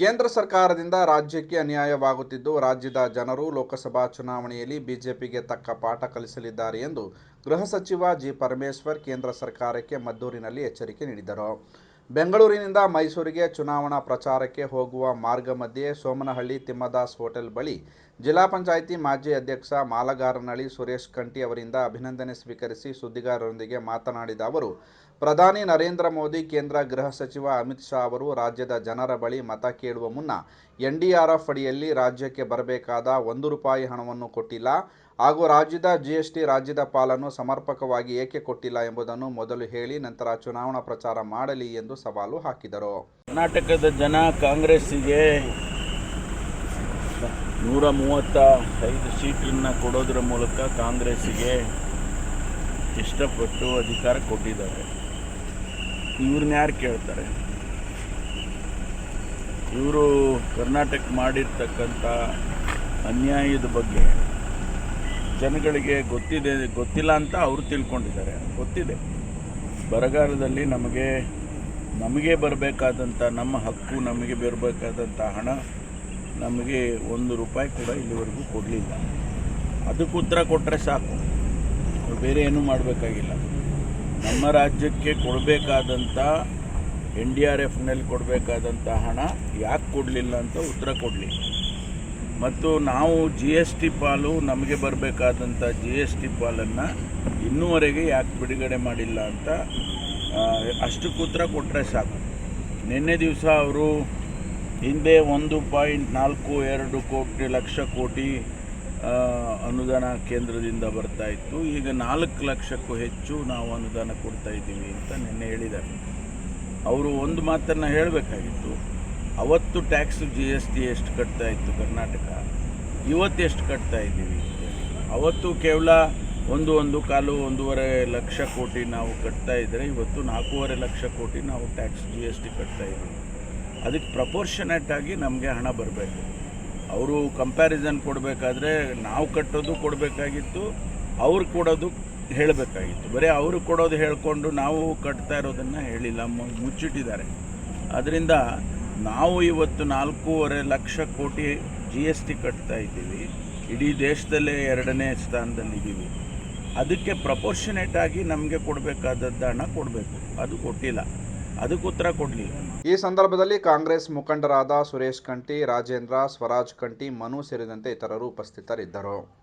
ಕೇಂದ್ರ ಸರ್ಕಾರದಿಂದ ರಾಜ್ಯಕ್ಕೆ ಅನ್ಯಾಯವಾಗುತ್ತಿದ್ದು, ರಾಜ್ಯದ ಜನರು ಲೋಕಸಭಾ ಚುನಾವಣೆಯಲ್ಲಿ ಬಿಜೆಪಿಗೆ ತಕ್ಕ ಪಾಠ ಕಲಿಸಲಿದ್ದಾರೆ ಎಂದು ಗೃಹ ಸಚಿವ ಜಿ. ಪರಮೇಶ್ವರ್ ಕೇಂದ್ರ ಸರ್ಕಾರಕ್ಕೆ ಮದ್ದೂರಿನಲ್ಲಿ ಎಚ್ಚರಿಕೆ ನೀಡಿದರು. ಬೆಂಗಳೂರಿನಿಂದ ಮೈಸೂರಿಗೆ ಚುನಾವಣಾ ಪ್ರಚಾರಕ್ಕೆ ಹೋಗುವ ಮಾರ್ಗ ಮಧ್ಯೆ ಸೋಮನಹಳ್ಳಿ ತಿಮ್ಮದಾಸ್ ಹೋಟೆಲ್ ಬಳಿ ಜಿಲ್ಲಾ ಪಂಚಾಯಿತಿ ಮಾಜಿ ಅಧ್ಯಕ್ಷ ಮಾಲಗಾರನಹಳ್ಳಿ ಸುರೇಶ್ ಕಂಟಿ ಅವರಿಂದ ಅಭಿನಂದನೆ ಸ್ವೀಕರಿಸಿ ಸುದ್ದಿಗಾರರೊಂದಿಗೆ ಮಾತನಾಡಿದ ಅವರು, ಪ್ರಧಾನಿ ನರೇಂದ್ರ ಮೋದಿ, ಕೇಂದ್ರ ಗೃಹ ಸಚಿವ ಅಮಿತ್ ಶಾ ಅವರು ರಾಜ್ಯದ ಜನರ ಬಳಿ ಮತ ಕೇಳುವ ಮುನ್ನ ಎನ್ಡಿಆರ್ಎಫ್ ಅಡಿಯಲ್ಲಿ ರಾಜ್ಯಕ್ಕೆ ಬರಬೇಕಾದ ಒಂದು ರೂಪಾಯಿ ಹಣವನ್ನು ಕೊಟ್ಟಿಲ್ಲ. ಹಾಗೂ ರಾಜ್ಯದ ಜಿಎಸ್ಟಿ ರಾಜ್ಯದ ಪಾಲನ್ನು ಸಮರ್ಪಕವಾಗಿ ಏಕೆ ಕೊಟ್ಟಿಲ್ಲ ಎಂಬುದನ್ನು ಮೊದಲು ಹೇಳಿ ನಂತರ ಚುನಾವಣಾ ಪ್ರಚಾರ ಮಾಡಲಿ ಎಂದು ಸವಾಲು ಹಾಕಿದರು. ಕರ್ನಾಟಕದ ಜನ ಕಾಂಗ್ರೆಸ್ಸಿಗೆ ನೂರ ಮೂವತ್ತ ಐದು ಸೀಟನ್ನು ಕೊಡೋದ್ರ ಮೂಲಕ ಕಾಂಗ್ರೆಸ್ಸಿಗೆ ಇಷ್ಟಪಟ್ಟು ಅಧಿಕಾರ ಕೊಟ್ಟಿದ್ದಾರೆ. ಇವ್ರನ್ನ ಯಾರು ಕೇಳ್ತಾರೆ? ಇವರು ಕರ್ನಾಟಕ ಮಾಡಿರ್ತಕ್ಕಂಥ ಅನ್ಯಾಯದ ಬಗ್ಗೆ ಜನಗಳಿಗೆ ಗೊತ್ತಿದೆ, ಗೊತ್ತಿಲ್ಲ ಅಂತ ಅವರು ತಿಳ್ಕೊಂಡಿದ್ದಾರೆ. ಗೊತ್ತಿದೆ. ಬರಗಾಲದಲ್ಲಿ ನಮಗೆ ನಮಗೆ ಬರಬೇಕಾದಂಥ ನಮ್ಮ ಹಕ್ಕು, ನಮಗೆ ಬರಬೇಕಾದಂಥ ಹಣ ನಮಗೆ ಒಂದು ರೂಪಾಯಿ ಕೂಡ ಇಲ್ಲಿವರೆಗೂ ಕೊಡಲಿಲ್ಲ. ಅದಕ್ಕೆ ಉತ್ತರ ಕೊಟ್ಟರೆ ಸಾಕು. ಬೇರೆ ಏನೂ ಮಾಡಬೇಕಾಗಿಲ್ಲ. ನಮ್ಮ ರಾಜ್ಯಕ್ಕೆ ಕೊಡಬೇಕಾದಂಥ ಎನ್ ಡಿ ಆರ್ ಎಫ್ನಲ್ಲಿ ಕೊಡಬೇಕಾದಂಥ ಹಣ ಯಾಕೆ ಕೊಡಲಿಲ್ಲ ಅಂತ ಉತ್ತರ ಕೊಡಲಿ. ಮತ್ತು ನಾವು ಜಿ ಎಸ್ ಟಿ ಪಾಲು ನಮಗೆ ಬರಬೇಕಾದಂಥ ಜಿ ಎಸ್ ಟಿ ಪಾಲನ್ನು ಇನ್ನೂವರೆಗೆ ಯಾಕೆ ಬಿಡುಗಡೆ ಮಾಡಿಲ್ಲ ಅಂತ ಅಷ್ಟು ಕೂತ್ರ ಕೊಟ್ಟರೆ ಸಾಕು. ನಿನ್ನೆ ದಿವಸ ಅವರು ಹಿಂದೆ ಒಂದು ಪಾಯಿಂಟ್ ನಾಲ್ಕು ಎರಡು ಕೋಟಿ ಲಕ್ಷ ಕೋಟಿ ಅನುದಾನ ಕೇಂದ್ರದಿಂದ ಬರ್ತಾ ಇತ್ತು. ಈಗ ನಾಲ್ಕು ಲಕ್ಷಕ್ಕೂ ಹೆಚ್ಚು ನಾವು ಅನುದಾನ ಕೊಡ್ತಾ ಇದ್ದೀವಿ ಅಂತ ನಿನ್ನೆ ಹೇಳಿದ್ದಾರೆ. ಅವರು ಒಂದು ಮಾತನ್ನು ಹೇಳಬೇಕಾಗಿತ್ತು. ಅವತ್ತು ಟ್ಯಾಕ್ಸು ಜಿ ಎಸ್ ಟಿ ಎಷ್ಟು ಕಟ್ತಾ ಇತ್ತು ಕರ್ನಾಟಕ? ಇವತ್ತು ಎಷ್ಟು ಕಟ್ತಾ ಇದ್ದೀವಿ? ಅವತ್ತು ಕೇವಲ ಒಂದು ಒಂದು ಕಾಲು, ಒಂದೂವರೆ ಲಕ್ಷ ಕೋಟಿ ನಾವು ಕಟ್ತಾ ಇದ್ದರೆ ಇವತ್ತು ನಾಲ್ಕೂವರೆ ಲಕ್ಷ ಕೋಟಿ ನಾವು ಟ್ಯಾಕ್ಸ್ ಜಿ ಎಸ್ ಟಿ ಕಟ್ತಾ ಇದ್ದೀವಿ. ಅದಕ್ಕೆ ಪ್ರಪೋರ್ಷನೇಟಾಗಿ ನಮಗೆ ಹಣ ಬರಬೇಕು. ಅವರು ಕಂಪ್ಯಾರಿಸನ್ ಕೊಡಬೇಕಾದ್ರೆ ನಾವು ಕಟ್ಟೋದು ಕೊಡಬೇಕಾಗಿತ್ತು, ಅವ್ರು ಕೊಡೋದು ಹೇಳಬೇಕಾಗಿತ್ತು. ಬರೀ ಅವರು ಕೊಡೋದು ಹೇಳ್ಕೊಂಡು ನಾವು ಕಟ್ತಾ ಇರೋದನ್ನು ಹೇಳಿಲ್ಲ ಮುಚ್ಚಿಟ್ಟಿದ್ದಾರೆ. ಅದರಿಂದ ನಾವು ಇವತ್ತು ನಾಲ್ಕೂವರೆ ಲಕ್ಷ ಕೋಟಿ ಜಿ ಎಸ್ ಟಿ ಕಟ್ತಾ ಇದ್ದೀವಿ. ಇಡೀ ದೇಶದಲ್ಲೇ ಎರಡನೇ ಸ್ಥಾನದಲ್ಲಿದ್ದೀವಿ ಅದಕ್ಕೆ ಪ್ರಪೋರ್ಷನೇಟ್ ಆಗಿ ನಮಗೆ ಕೊಡಬೇಕಾದದ್ದು ಹಣ ಕೊಡಬೇಕು. ಅದು ಕೊಟ್ಟಿಲ್ಲ. ಅದಕ್ಕೆ ಉತ್ತರ ಕೊಡಲಿ. ಈ ಸಂದರ್ಭದಲ್ಲಿ ಕಾಂಗ್ರೆಸ್ ಮುಖಂಡರಾದ ಸುರೇಶ್ ಕಂಠಿ, ರಾಜೇಂದ್ರ, ಸ್ವರಾಜ್ ಕಂಠಿ, ಮನು ಸೇರಿದಂತೆ ಇತರರು ಉಪಸ್ಥಿತರಿದ್ದರು.